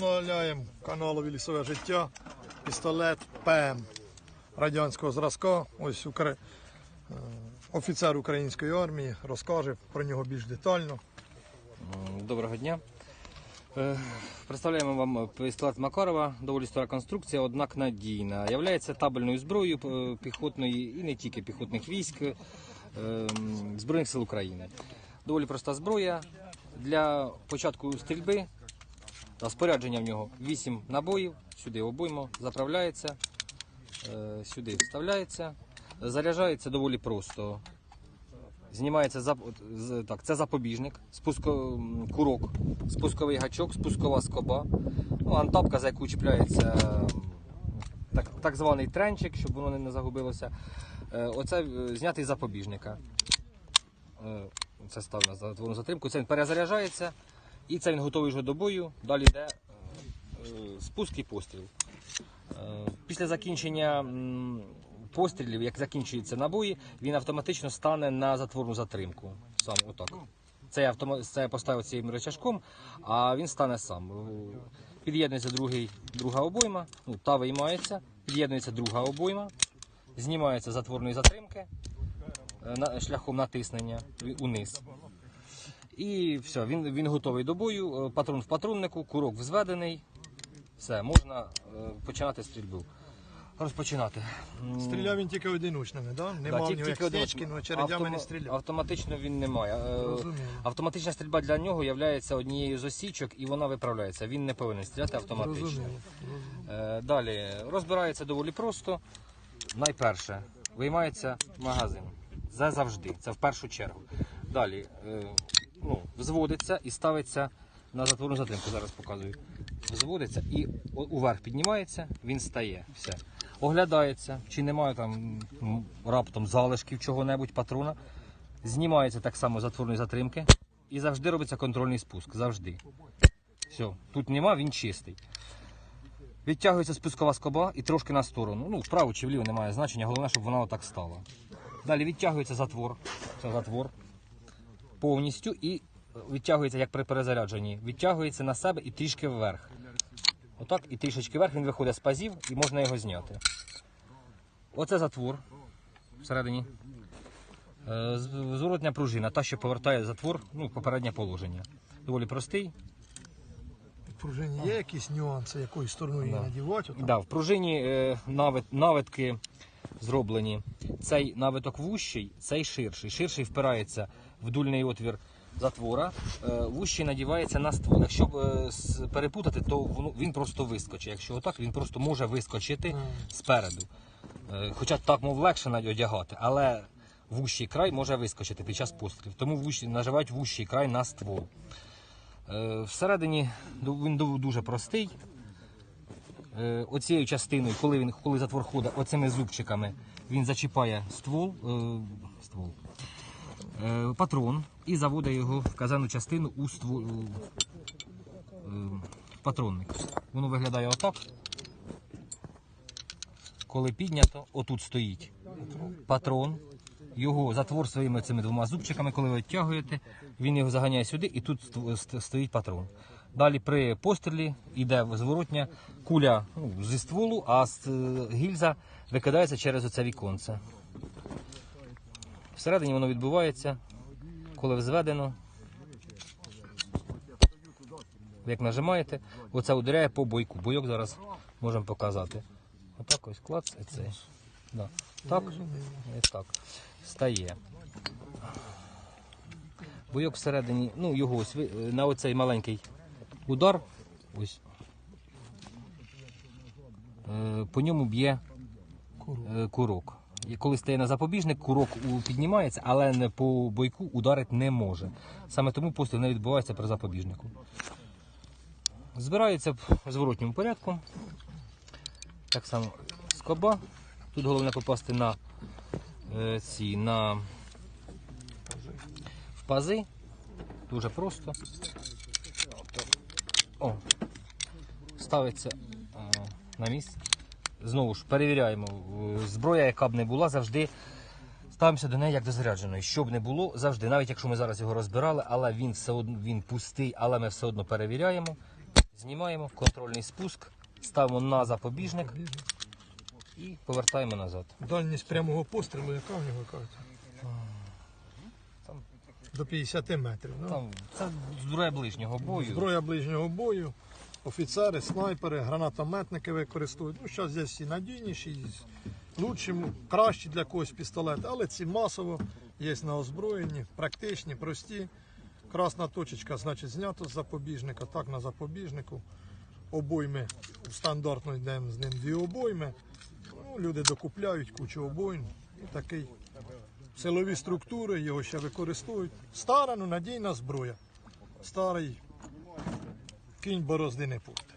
Нагаляємо каналові лісове життя. Пістолет ПМ радянського зразка. Ось укра... е, офіцер української армії розкаже про нього більш детально. Доброго дня. Е, Представляємо вам пістолет Макарова, доволі стара конструкція, однак надійна. Являється табельною зброєю е, піхотної і не тільки піхотних військ Збройних сил України. Доволі проста зброя. Для початку стрільби спорядження в нього 8 набоїв, сюди обоймо, заправляється, е, сюди вставляється. Заряджається доволі просто. Знімається так, це запобіжник, спуско... курок, спусковий гачок, спускова скоба, ну, антапка, за яку чіпляється так, так званий тренчик, щоб воно не- загубилося. Е, Оце е, знятий запобіжника. Це став на затримку. Це він перезаряджається і це він готовий вже до бою. Далі йде е, спуск і постріл. Е, Після закінчення пострілів, як закінчуються набої, він автоматично стане на затворну затримку. Сам отак. Це я, автома... це я поставив цим рычажком, а він стане сам. Е, Під'єднується другий, друга обойма, ну, та виймається, під'єднується друга обойма, знімається затворної затримки шляхом натиснення униз. І все, він, він готовий до бою. Е, Патрон в патроннику, курок взведений. Все, можна е, починати стрільбу. Розпочинати. Стріляв він тільки одиночними, да? да, Нема в тільки- тільки стечки, але чередями Автома- не стріляв. Автоматично він не має. Е, Розумію. Автоматична стрільба для нього є однією з осічок і вона виправляється. Він не повинен стріляти автоматично. Розумію. Е, Далі розбирається доволі просто. Найперше виймається магазин. Це завжди, це в першу чергу. Далі ну, взводиться і ставиться на затворну затримку. Зараз показую. Взводиться і уверх піднімається, він стає. Все. Оглядається, чи немає там раптом залишків чого-небудь, патрона. Знімається так само затворної затримки. І завжди робиться контрольний спуск. Завжди. Все, тут нема, він чистий. Відтягується спускова скоба і трошки на сторону. Ну, вправо чи вліво немає значення, головне, щоб вона отак стала. Далі відтягується затвор. Це затвор. Повністю і відтягується, як при перезарядженні. Відтягується на себе і трішки вверх. Отак і трішечки вверх він виходить з пазів і можна його зняти. Оце затвор всередині. Е, Зворотня пружина, та, що повертає затвор ну, в попереднє положення. Доволі простий. В пружині є якісь нюанси, якою стороною її надівати? отак? Да, в пружині е, навит, навитки зроблені. Цей навиток вущий, цей ширший. Ширший впирається в дульний отвір затвора, е, вущий надівається на ствол. Якщо е, перепутати, то він просто вискочить. Якщо отак, він просто може вискочити спереду. Е, Хоча так, мов легше навіть одягати, але вущий край може вискочити під час пострілів. Тому наживають вущий край на ствол. Всередині він ду- дуже простий. Е, Оцією частиною, коли він коли затвор ходить, оцими зубчиками він зачіпає ствол, е, ствол е, патрон і заводить його в казану частину у ствол, е, патронник. Воно виглядає отак. Коли піднято, отут стоїть патрон. Його затвор своїми цими двома зубчиками, коли ви відтягуєте, він його заганяє сюди і тут ст- ст- стоїть патрон. Далі при пострілі йде зворотня куля ну, зі стволу, а е, гільза викидається через оце віконце. Всередині воно відбувається, коли взведено. Як нажимаєте, оце ударяє по бойку. Бойок зараз можемо показати. Отак ось клац і цей. Да. Так, і так. Стає. Бойок всередині, ну його ось на оцей маленький удар, ось. Е, По ньому б'є е, курок. І коли стає на запобіжник, курок піднімається, але не по бойку ударити не може. Саме тому постріл не відбувається при запобіжнику. Збирається в зворотньому порядку. Так само скоба. Тут головне попасти на е, ці на в пази. Дуже просто. О, ставиться е, на місце. Знову ж перевіряємо. Е, Зброя, яка б не була, завжди ставимося до неї як до зарядженої. Що б не було, завжди, навіть якщо ми зараз його розбирали, але він все одно він пустий, але ми все одно перевіряємо. Знімаємо контрольний спуск, ставимо на запобіжник і повертаємо назад. Дальність прямого пострілу, яка в нього кажуть? До 50 метрів. Ну. Там це зброя ближнього бою. Зброя ближнього бою, офіцери, снайпери, гранатометники використовують. Ну, зараз здесь і надійніші, і лучші, кращі для когось пістолети, але ці масово є на озброєнні, практичні, прості. Красна точечка, значить, знято з запобіжника, так на запобіжнику. Обойми стандартно йдемо з ним дві обойми. Ну, люди докупляють кучу обойм. І такий силові структури його ще використовують. Стара, ну надійна зброя. Старий кінь борозди не пустить.